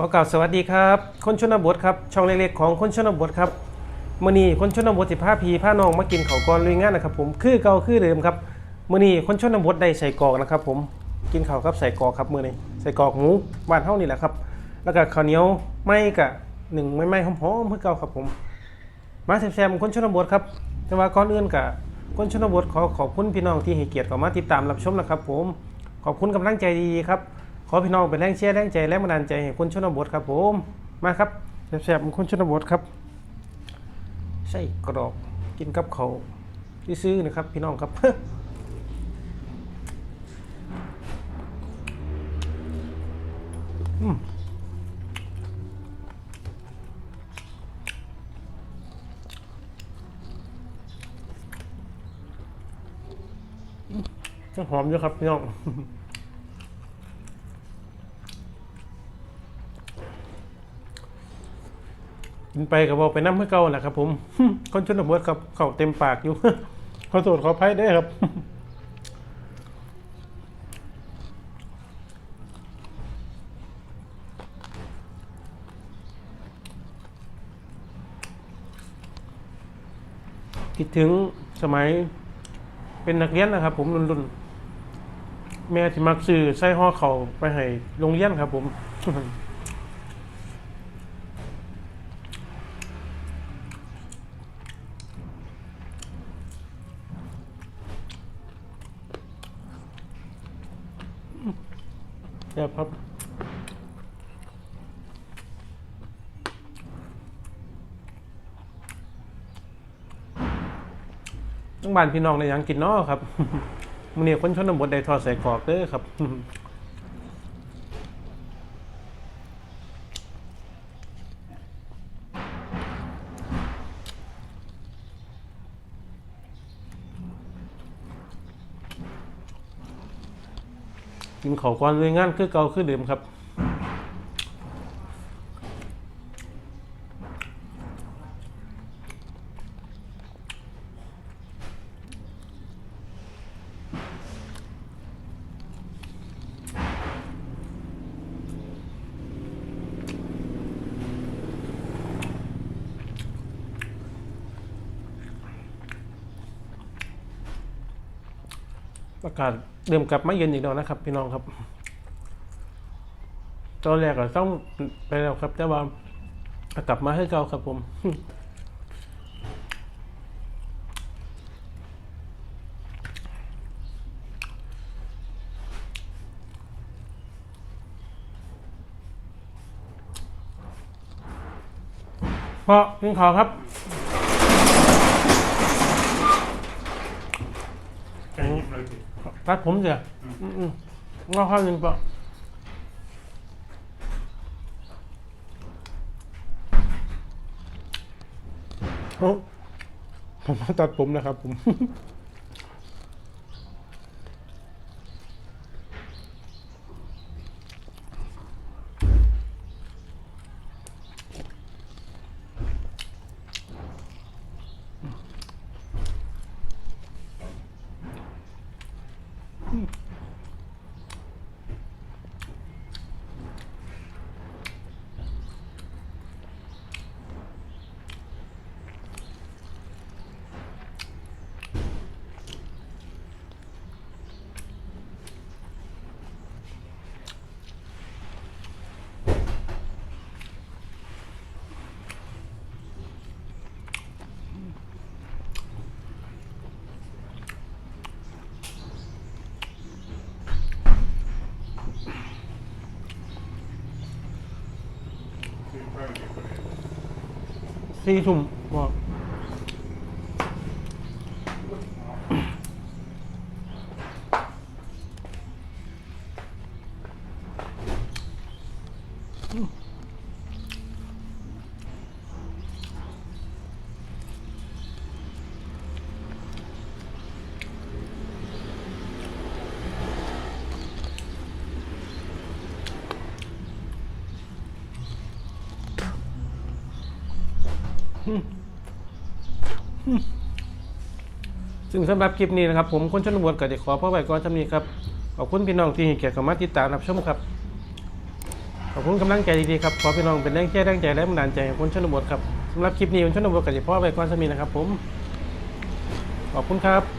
ขอกล่าวสวัสดีครับ คนชนบทครับ ช่องเล็กๆของคนชนบทครับมื้อนี้คนชนบทสิพาพี่พาน้องมากินเขากรลุยงานนะครับผมคือเก่าคือเดิมครับมื้อนี้คนชนบทได้ใส่กอกนะครับ ผมกินเขาวกับใส่กอกครับมื้อนี้ใส่กอกหมูบ้านเฮานี่แหละครับ แล้วก็ข้าวเหนียวไม่กะหนึ่งไม่ไม่หอมๆคือเก่าครับผม มาแซ่บๆคนชนบทครับ แต่ว่าก่อนอื่นกะคนชนบทขอขอบคุณพี่น้องที่ให้เกียรติเข้ามาติดตามรับชมนะครับ ผมขอบคุณกำลังใจดีๆครับ ขอพี่น้องเป็นแรงเชียร์แรงใจแรงบันดาลใจให้คนชนบทครับผมมาครับแซ่บๆคนชนบทครับใส่กรอกกินกับเขาที่ซื้อนะครับ พี่น้องครับอืมหอมอยู่ครับพี่น้อง กินไปกับบอกไปน้ำเพื่อเก่าแหละครับ ผมคนชนบทครับเขาเต็มปากอยู่ขอโทษขออภัยได้ครับคิดถึงสมัยเป็นนักเรียนนะครับ ผมรุ่นๆแม่ที่มักซื้อใส่ห่อเขาไปให้โรงเรียนครับ ผม ซ่บครับต้องบ้านพี่น้องในยังกินเนาะครับมื้อนี้คนชนบทได้ทอดใส่กรอกเด้อครับ กินข้าวก่อนเลยงานคือเก่าคือเดิมครับ อากาศเริ่มกลับมาเย็นอีกแล้วนะครับ พี่น้องครับ ตอนแรกก็ต้องไปแล้วครับ แต่ว่ากลับมาให้เก่าครับผมพอกินขอครับ แค่นี้เลยสิ ตัดผมเสียอืมๆงอข้าวหนึ่งเปล่าเอ้าผมมาตัดผมนะครับผม สี่ทุ่มบ ซึ่งสำหรับคลิปนี้นะครับ ผมคนชนบทก็จะขอพ่อไว้ก่อนจำนี้ครับ ขอบคุณพี่น้องที่ให้เกียรติมาติดตามรับชมครับ ขอบคุณกำลังใจดีๆครับ ขอพี่น้องเป็นแรงเชียร์แรงใจและบันดาลใจของคนชนบทครับสำหรับคลิปนี้คนชนบทก็จะพ่อไปก่อนสมีนะครับ ผม ขอบคุณครับ